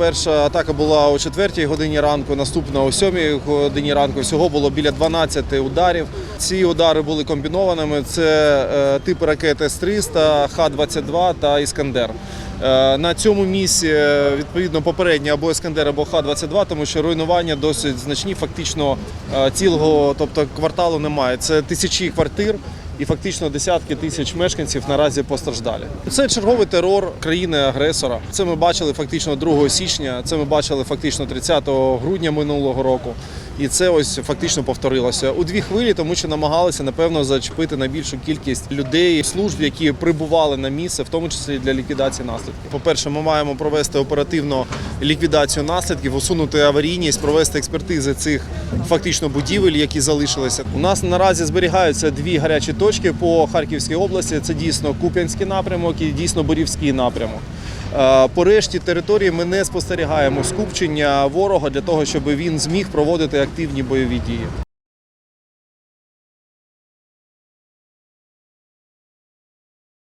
Перша атака була о 4 годині ранку, наступна о 7 годині ранку. Всього було біля 12 ударів. Ці удари були комбінованими. Це типи ракет С-300, Х-22 та Іскандер. Е, На цьому місці е, відповідно попередньо або Іскандер, або Х-22, тому що руйнування досить значні. Фактично е, цілого, тобто кварталу немає. Це тисячі квартир. І фактично десятки тисяч мешканців наразі постраждалі. Це черговий терор країни-агресора. Це ми бачили фактично 2 січня. Це ми бачили фактично 30 грудня минулого року. І це ось фактично повторилося у дві хвилі, тому що намагалися напевно зачепити найбільшу кількість людей, служб, які прибували на місце, в тому числі для ліквідації наслідків. По-перше, ми маємо провести оперативно ліквідацію наслідків, усунути аварійність, провести експертизи цих фактично будівель, які залишилися. У нас наразі зберігаються дві гарячі точки по Харківській області. Це дійсно Куп'янський напрямок і дійсно Борівський напрямок. Е, По решті території ми не спостерігаємо скупчення ворога для того, щоб він зміг проводити активні бойові дії.